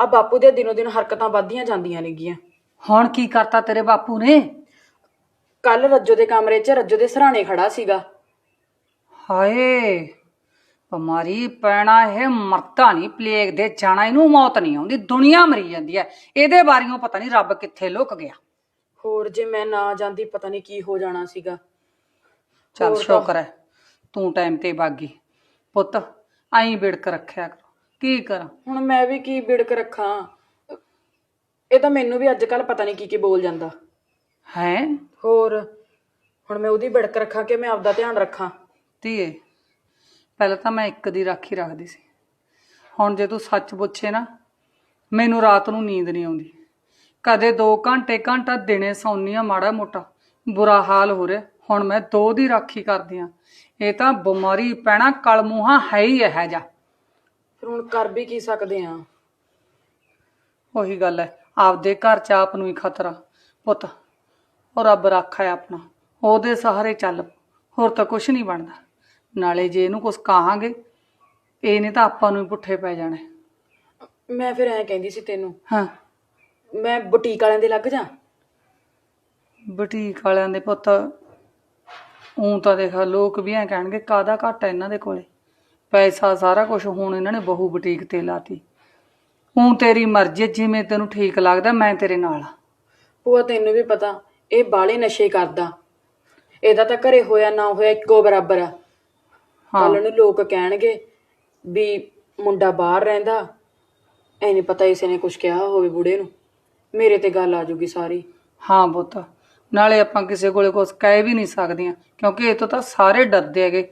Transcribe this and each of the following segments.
ਆ ਬਾਪੂ ਦੇ ਦਿਨੋ ਦਿਨ ਹਰਕਤਾਂ ਵੱਧਦੀਆਂ ਜਾਂਦੀਆਂ ਨੇਗੀਆਂ। ਹੁਣ ਕੀ ਕਰਤਾ ਤੇਰੇ ਬਾਪੂ ਨੇ? ਕੱਲ ਰੱਜੋ ਦੇ ਕਮਰੇ 'ਚ ਰੱਜੋ ਦੇ ਸਰਾਣੇ ਖੜਾ ਸੀਗਾ। ਹਾਏ ਬਿਮਾਰੀ ਪੈਣਾ ਇਹ ਮਰਦਾ ਨਹੀਂ ਪਲੇਗ ਦੇ ਜਾਣਾ ਇਹਨੂੰ ਮੌਤ ਨਹੀਂ ਆਉਂਦੀ ਦੁਨੀਆ ਮਰੀ ਜਾਂਦੀ ਹੈ ਇਹਦੇ ਬਾਰਿਓਂ ਪਤਾ ਨਹੀਂ ਰੱਬ ਕਿੱਥੇ ਲੁਕ ਗਿਆ। ਹੋਰ ਜੇ ਮੈਂ ਨਾ ਜਾਂਦੀ ਪਤਾ ਨਹੀਂ ਕੀ ਹੋ ਜਾਣਾ ਸੀਗਾ। ਚੱਲ ਹੋਰ ਤਾਂ- ਸ਼ੁਕਰ ਹੈ ਤੂੰ ਟਾਈਮ ਤੇ ਬਾਗੀ। ਪੁੱਤ ਆਈ ਵਿੜਕ ਰੱਖਿਆ ਕਰ। ਕੀ ਕਰਾਂ? ਹੁਣ ਮੈਂ ਵੀ ਕੀ ਬਿੜਕ ਰੱਖਾਂ? ਇਹ ਤਾਂ ਮੈਨੂੰ ਵੀ ਅੱਜ ਕੱਲ ਪਤਾ ਨਹੀਂ ਕੀ ਕੀ ਬੋਲ ਜਾਂਦਾ। ਹੈ? ਹੋਰ ਹੁਣ ਮੈਂ ਉਹਦੀ ਬਿੜਕ ਰੱਖਾਂ ਕਿ ਮੈਂ ਆਪਦਾ ਧਿਆਨ ਰੱਖਾਂ? ਧੀਏ ਪਹਿਲਾਂ ਤਾਂ ਮੈਂ ਇੱਕ ਦੀ ਰਾਖੀ ਰੱਖਦੀ ਸੀ। ਹੁਣ ਜੇ ਤੂੰ ਸੱਚ ਪੁੱਛੇ ਨਾ ਮੈਨੂੰ ਰਾਤ ਨੂੰ ਨੀਂਦ ਨਹੀਂ ਆਉਂਦੀ। ਕਦੇ 2 ਘੰਟੇ ਘੰਟਾ ਦਿਨੇ ਸੌਂਦੀ ਆ ਮਾੜਾ ਮੋਟਾ। ਬੁਰਾ ਹਾਲ ਹੋ ਰਿਹਾ। ਹੁਣ ਮੈਂ ਦੋ ਦੀ ਰਾਖੀ ਕਰਦੀ ਆ। ਇਹ ਤਾਂ ਬਿਮਾਰੀ ਪੈਣਾ ਕਲਮੂਹਾ ਹੈ ਹੀ ਇਹ ਜਾ ਹੁਣ ਕਰ ਵੀ ਕੀ ਸਕਦੇ ਆ? ਉਹੀ ਗੱਲ ਹੈ ਆਪਦੇ ਘਰ ਚ ਆਪ ਨੂੰ ਹੀ ਖਤਰਾ। ਪੁੱਤ ਉਹ ਰੱਬ ਰੱਖਾ ਹੈ ਆਪਣਾ। ਉਹਦੇ ਸਹਾਰੇ ਚੱਲ। ਹੋਰ ਤਾਂ ਕੁਝ ਨਹੀਂ ਬਣਦਾ। ਨਾਲੇ ਜੇ ਇਹਨੂੰ ਕੁਝ ਕਹਾਂਗੇ ਇਹਨੇ ਤਾਂ ਆਪਾਂ ਨੂੰ ਹੀ ਪੁੱਠੇ ਪੈ ਜਾਣੇ। ਮੈਂ ਫਿਰ ਐਂ ਕਹਿੰਦੀ ਸੀ ਤੈਨੂੰ। ਹਾਂ। ਮੈਂ ਬੁਟੀਕ ਵਾਲਿਆਂ ਦੇ ਲੱਗ ਜਾ? ਬੁਟੀਕ ਵਾਲਿਆਂ ਦੇ ਪੁੱਤ ਉਂ ਤਾਂ ਦੇਖ ਲੋਕ ਵੀ ਐਂ ਕਹਿਣਗੇ ਕਾਦਾ ਘੱਟ ਇਹਨਾਂ ਦੇ ਕੋਲੇ? ਪੈਸਾ ਸਾਰਾ ਕੁਝ ਹੁਣ ਇਹਨਾਂ ਨੇ ਬਹੂ ਬੁਟੀਕ ਤੇ ਲਾਤੀ। ਉਂ ਤੇਰੀ ਮਰਜ਼ੀ ਹੈ, ਜਿਵੇਂ ਤੈਨੂੰ ਠੀਕ ਲੱਗਦਾ ਮੈਂ ਤੇਰੇ ਨਾਲ ਆ। ਭੂਆ ਤੈਨੂੰ ਵੀ ਪਤਾ ਇਹ ਬਾਲੇ ਨਸ਼ੇ ਕਰਦਾ। ਇਹਦਾ ਤਾਂ ਘਰੇ ਹੋਇਆ ਨਾ ਹੋਇਆ ਇੱਕੋ ਬਰਾਬਰ ਆ। ਹਾਂ। ਕੱਲ ਨੂੰ ਲੋਕ ਕਹਿਣਗੇ ਵੀ ਮੁੰਡਾ ਬਾਹਰ ਰਹਿੰਦਾ। ਐ ਨਹੀਂ ਪਤਾ ਇਸੇ ਨੇ ਕੁਝ ਕਿਹਾ ਹੋਵੇ ਬੁੜੇ ਨੂੰ। ਮੇਰੇ ਤੇ ਗੱਲ ਆ ਜੂਗੀ ਸਾਰੀ। ਹਾਂ ਪੁੱਤ ਨਾਲੇ ਆਪਾਂ ਕਿਸੇ ਕੋਲੇ ਕੁਝ ਕਹਿ ਵੀ ਨਹੀਂ ਸਕਦੀਆਂ ਕਿਉਂਕਿ ਇਹ ਤੋਂ ਤਾਂ ਸਾਰੇ ਡਰਦੇ ਹੈਗੇ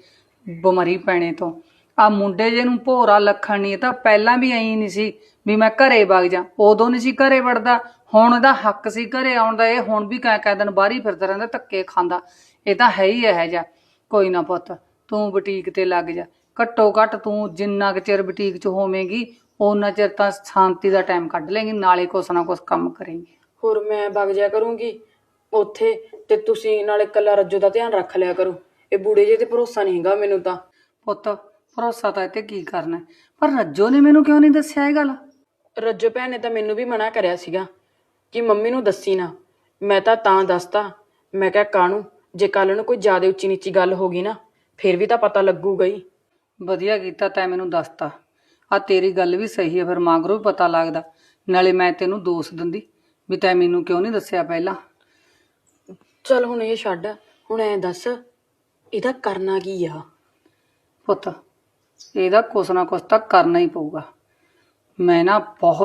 ਬਿਮਾਰੀ ਪੈਣੇ ਤੋਂ। ਆ ਮੁੰਡੇ ਜੇ ਨੂੰ ਭੋਰਾ ਲੱਖਣ ਨਹੀਂ ਤਾਂ ਪਹਿਲਾਂ ਵੀ ਐਂ ਨਹੀਂ ਸੀ ਵੀ ਮੈਂ ਘਰੇ ਵਗ ਜਾ। ਉਦੋਂ ਨਹੀਂ ਸੀ ਘਰੇ ਵੜਦਾ। ਹੁਣ ਇਹਦਾ ਹੱਕ ਸੀ ਘਰੇ ਆਉਣ ਦਾ। ਇਹ ਹੁਣ ਵੀ ਕਹਿ ਕਹਿ ਦਿਨ ਬਾਹਰ ਫਿਰਦਾ ਰਹਿੰਦਾ ਧੱਕੇ ਖਾਂਦਾ। ਇਹ ਤਾਂ ਹੈ ਹੀ ਇਹ ਜਾ ਕੋਈ ਨਾ ਪੁੱਤ ਤੂੰ ਬੁਟੀਕ ਤੇ ਲੱਗ ਜਾ। ਘੱਟੋ ਘੱਟ ਤੂੰ ਜਿੰਨਾ ਕੁ ਚਿਰ ਬੁਟੀਕ 'ਚ ਹੋਵੇਂਗੀ ਉਹਨਾਂ ਚਿਰ ਤਾਂ ਸ਼ਾਂਤੀ ਦਾ ਟਾਈਮ ਕੱਢ ਲੇਂਗੀ ਨਾਲੇ ਕੁਛ ਨਾ ਕੁਛ ਕੰਮ ਕਰੇਂਗੀ। ਹੋਰ ਮੈਂ ਵਗ ਜਾ ਕਰੂੰਗੀ। ਉੱਥੇ ਤੇ ਤੁਸੀਂ ਨਾਲੇ ਕੱਲਾ ਰੱਜੋ ਦਾ ਧਿਆਨ ਰੱਖ ਲਿਆ ਕਰੋ। ਇਹ ਬੁੜੇ ਜੇ ਤੇ ਭਰੋਸਾ ਨਹੀਂ ਹੈਗਾ ਮੈਨੂੰ ਤਾਂ। ਪੁੱਤ ਭਰੋਸਾ ਤਾਂ ਇੱਥੇ ਕੀ ਕਰਨਾ ਹੈ? ਪਰ ਰੱਜੋ ਨੇ ਮੈਨੂੰ ਕਿਉਂ ਨਹੀਂ ਦੱਸਿਆ ਇਹ ਗੱਲ? ਰੱਜੋ ਭੈਣ ਨੇ ਤਾਂ ਮੈਨੂੰ ਵੀ ਮਨਾ ਕਰਿਆ ਸੀਗਾ ਕਿ ਮੰਮੀ ਨੂੰ ਦੱਸੀ ਨਾ। ਮੈਂ ਤਾਂ ਤਾਂ ਦੱਸਤਾ। ਮੈਂ ਕਿਹਾ ਕਾਹਨੂੰ ਜੇ ਕੱਲ ਨੂੰ ਕੋਈ ਜ਼ਿਆਦਾ ਉੱਚੀ ਨੀਚੀ ਗੱਲ ਹੋ ਗਈ ਨਾ ਫਿਰ ਵੀ ਤਾਂ ਪਤਾ ਲੱਗੂਗਾ ਹੀ। ਵਧੀਆ ਕੀਤਾ ਤੈਂ ਮੈਨੂੰ ਦੱਸਤਾ। ਆ ਤੇਰੀ ਗੱਲ ਵੀ ਸਹੀ ਹੈ ਫਿਰ ਮਾਂਗਰੋ ਵੀ ਪਤਾ ਲੱਗਦਾ। ਨਾਲੇ ਮੈਂ ਤੈਨੂੰ ਦੋਸ਼ ਦਿੰਦੀ ਵੀ ਤੈਂ ਮੈਨੂੰ ਕਿਉਂ ਨਹੀਂ ਦੱਸਿਆ ਪਹਿਲਾਂ? ਚਲ ਹੁਣ ਇਹ ਛੱਡ। ਹੁਣ ਐਂ ਦੱਸ ਇਹਦਾ ਕਰਨਾ ਕੀ ਆ? ਪੁੱਤ ਇਹਦਾ ਕੁਛ ਨਾ ਕੁਛ ਤਾਂ ਕਰਨਾ ਹੀ ਪਊਗਾ। ਮੈਂ ਨਾ ਬਹੁਤ